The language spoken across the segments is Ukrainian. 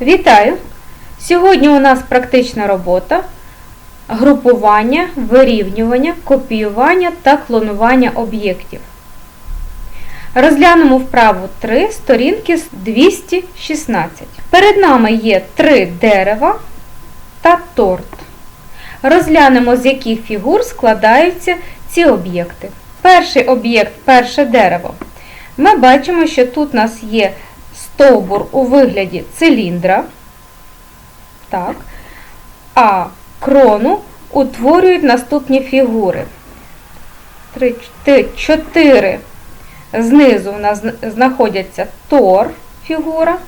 Вітаю! Сьогодні у нас практична робота групування, вирівнювання, копіювання та клонування об'єктів. Розглянемо вправу 3 сторінки з 216. Перед нами є три дерева та торт. Розглянемо, з яких фігур складаються ці об'єкти. Перший об'єкт перше дерево. Ми бачимо, що тут у нас є стовбур у вигляді циліндра. Так. А крону утворюють наступні фігури. Чотири знизу у нас знаходяться тор фігура,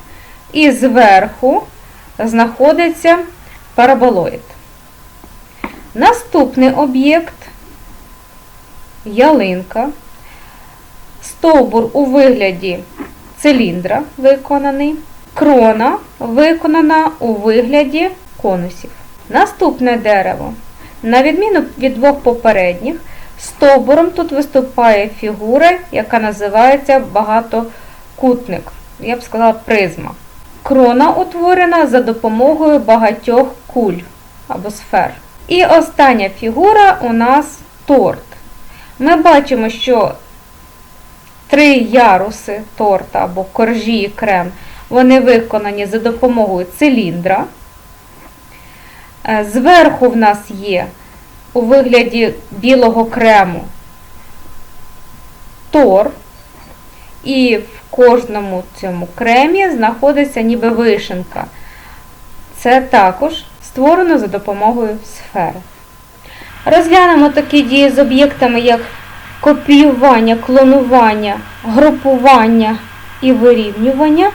і зверху знаходиться параболоїд. Наступний об'єкт ялинка. Стовбур у вигляді циліндра виконаний. Крона виконана у вигляді конусів. Наступне дерево. На відміну від двох попередніх, стовбуром тут виступає фігура, яка називається багатокутник. Я б сказала призма. Крона утворена за допомогою багатьох куль або сфер. І остання фігура у нас торт. Ми бачимо, що три яруси торта або коржі і крем, вони виконані за допомогою циліндра. Е, Зверху в нас є у вигляді білого крему тор, і в кожному цьому кремі знаходиться ніби вишенка. Це також створено за допомогою сфери. Розглянемо такі дії з об'єктами, як копіювання, клонування, групування і вирівнювання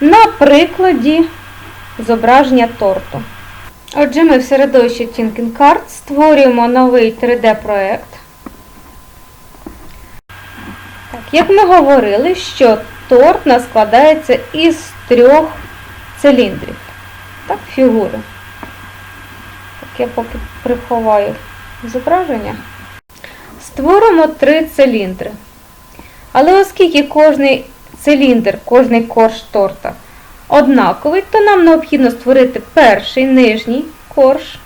на прикладі зображення торту. Отже, ми в середовищі Thinking Card створюємо новий 3D-проект. Як ми говорили, що торт нас складається із трьох циліндрів. Так, фігури. Так, я поки приховаю зображення. Створимо три циліндри. Але оскільки кожний циліндр, кожний корж торта однаковий, то нам необхідно створити перший нижній корж.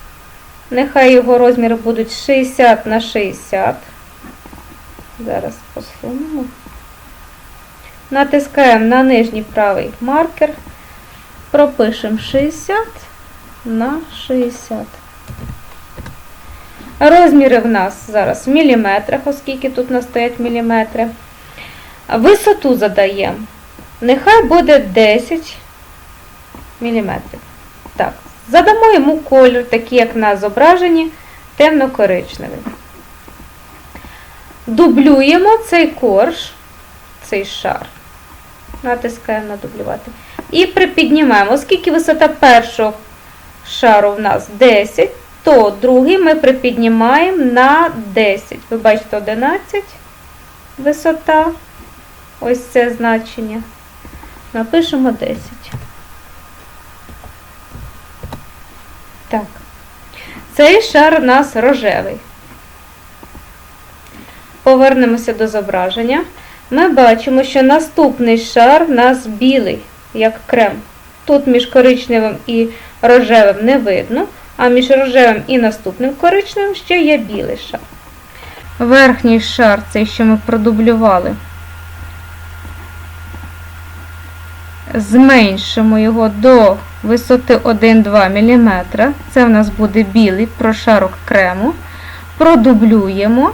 Нехай його розміри будуть 60 на 60. Зараз посунемо. Натискаємо на нижній правий маркер. Пропишемо 60 на 60. Розміри в нас зараз в міліметрах, оскільки тут у нас стоять міліметри. Висоту задаємо. Нехай буде 10 міліметрів. Так, задамо йому колір, такий, як на зображенні, темно-коричневий. Дублюємо цей корж, цей шар. Натискаємо на дублювати. І припіднімаємо. Оскільки висота першого шару в нас 10, то другий ми припіднімаємо на 10. Ви бачите 11 висота. Ось це значення. Напишемо 10. Так. Цей шар у нас рожевий. Повернемося до зображення. Ми бачимо, що наступний шар у нас білий, як крем. Тут між коричневим і рожевим не видно, а між рожевим і наступним коричневим ще є білий шар. Верхній шар, цей, що ми продублювали, зменшимо його до висоти 1-2 мм. Це в нас буде білий прошарок крему. Продублюємо,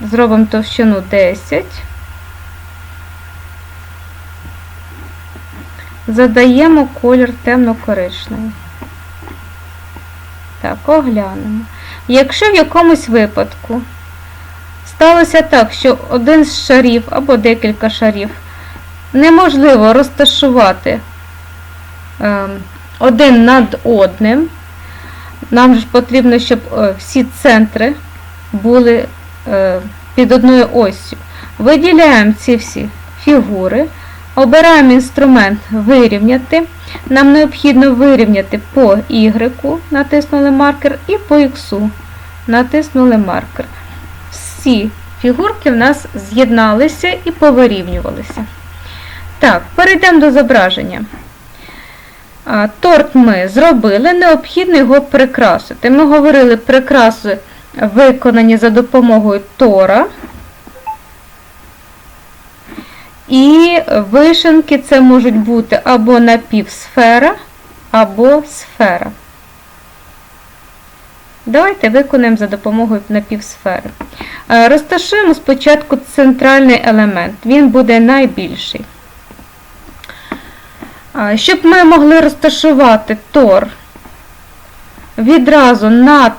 зробимо товщину 10. Задаємо колір темно-коричневий. Так, оглянемо. Якщо в якомусь випадку сталося так, що один з шарів або декілька шарів неможливо розташувати ем, один над одним, нам ж потрібно, щоб е, всі центри були е, під одною оссю. Виділяємо ці всі фігури, обираємо інструмент вирівняти. Нам необхідно вирівняти по Y, натиснули маркер, і по X натиснули маркер. Всі фігурки в нас з'єдналися і повирівнювалися. Так, перейдемо до зображення. Торт ми зробили, необхідно його прикрасити. Ми говорили, прикраси виконані за допомогою тора. І вишенки це можуть бути або напівсфера, або сфера. Давайте виконаємо за допомогою напівсфери. Е, Розташуємо спочатку центральний елемент, він буде найбільший. Щоб ми могли розташувати тор відразу над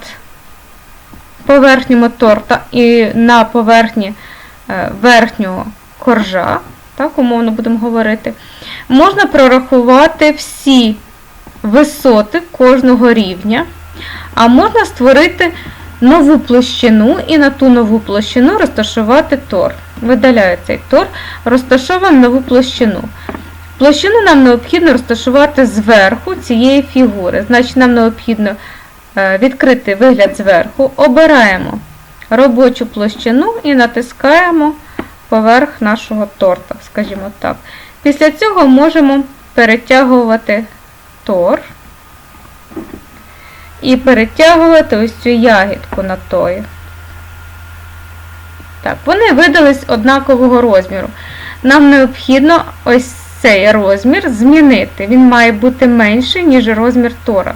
поверхнями торта і на поверхні е, верхнього коржа, так, умовно будемо говорити, можна прорахувати всі висоти кожного рівня, а можна створити нову площину і на ту нову площину розташувати тор. Видаляю цей тор, розташовуємо нову площину. Площину нам необхідно розташувати зверху цієї фігури. Значить, нам необхідно е, відкрити вигляд зверху, обираємо робочу площину і натискаємо поверх нашого торта, скажімо так. Після цього можемо перетягувати тор і перетягувати ось цю ягідку на тої. Так, вони видались однакового розміру. Нам необхідно ось цей розмір змінити. Він має бути менший, ніж розмір тора.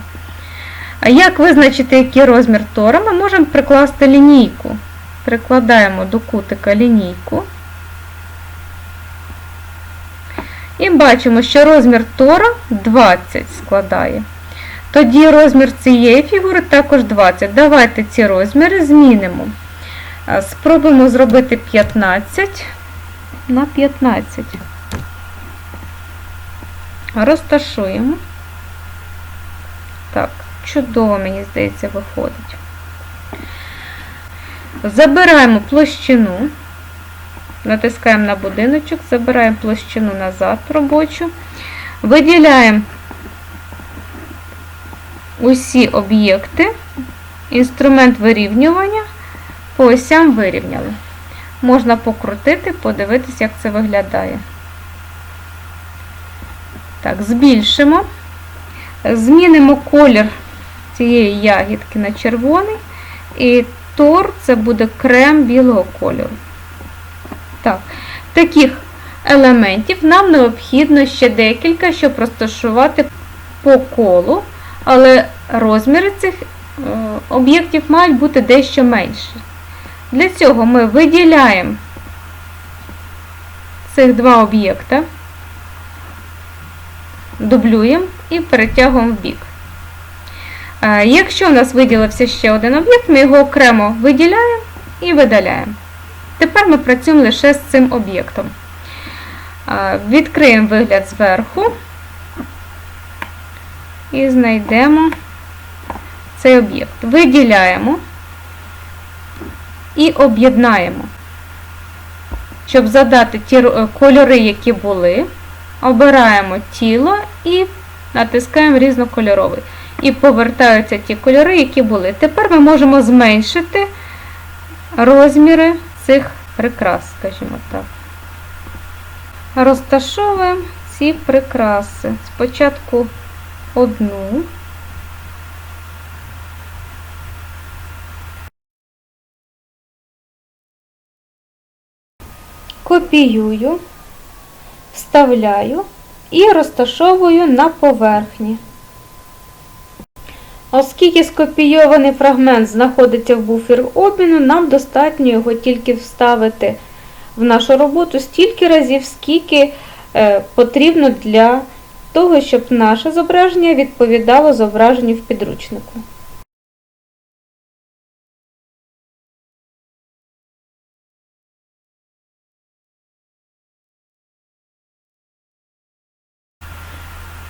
А як визначити, який розмір тора? Ми можемо прикласти лінійку. Прикладаємо до кутика лінійку. І бачимо, що розмір тора 20 складає. Тоді розмір цієї фігури також 20. Давайте ці розміри змінимо. Спробуємо зробити 15 на 15. Розташуємо. Так, чудово, мені здається, виходить. Забираємо площину, натискаємо на будиночок, забираємо площину назад робочу, виділяємо усі об'єкти, інструмент вирівнювання по осям вирівняли. Можна покрутити, подивитися, як це виглядає. Так, збільшимо, змінимо колір цієї ягідки на червоний, і тор це буде крем білого кольору. Так, таких елементів нам необхідно ще декілька, щоб розташувати по колу, але розміри цих е, об'єктів мають бути дещо менші. Для цього ми виділяємо цих два об'єкта, дублюємо і перетягуємо в бік. Е, Якщо в нас виділився ще один об'єкт, ми його окремо виділяємо і видаляємо. Тепер ми працюємо лише з цим об'єктом. Відкриємо вигляд зверху і знайдемо цей об'єкт. Виділяємо і об'єднаємо. Щоб задати ті е, кольори, які були, обираємо тіло і натискаємо різнокольоровий. І повертаються ті кольори, які були. Тепер ми можемо зменшити розміри цих прикрас, скажімо так. Розташовуємо ці прикраси. Спочатку одну. Копіюю, вставляю і розташовую на поверхні. Оскільки скопійований фрагмент знаходиться в буфер обміну, нам достатньо його тільки вставити в нашу роботу стільки разів, скільки е, потрібно для того, щоб наше зображення відповідало зображенню в підручнику.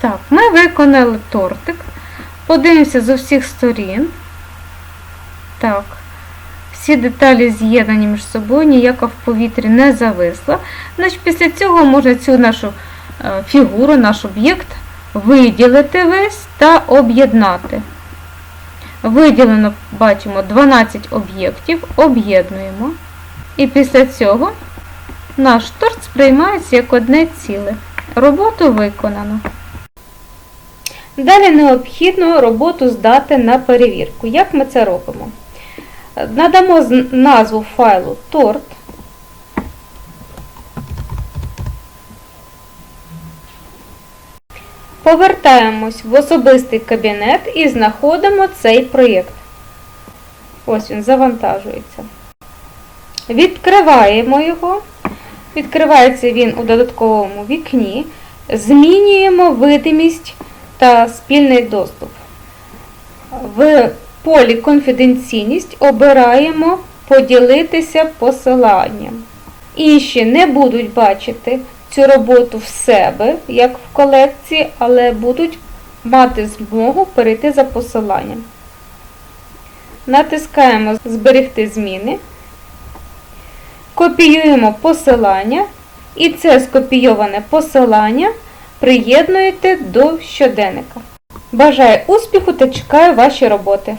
Так, ми виконали тортик. Подивимося з усіх сторін. Так, всі деталі з'єднані між собою, ніяка в повітрі не зависла. Значить, після цього можна цю нашу е, фігуру, наш об'єкт виділити весь та об'єднати. Виділено, бачимо, 12 об'єктів, об'єднуємо. І після цього наш торт сприймається як одне ціле. Роботу виконано. Далі необхідно роботу здати на перевірку. Як ми це робимо? Надамо назву файлу торт. Повертаємось в особистий кабінет і знаходимо цей проєкт. Ось він завантажується. Відкриваємо його. Відкривається він у додатковому вікні. Змінюємо видимість та спільний доступ. В полі конфіденційність обираємо поділитися посиланням. Інші не будуть бачити цю роботу в себе, як в колекції, але будуть мати змогу перейти за посиланням. Натискаємо Зберегти зміни, копіюємо посилання і це скопійоване посилання приєднуєте до щоденника. Бажаю успіху та чекаю ваші роботи!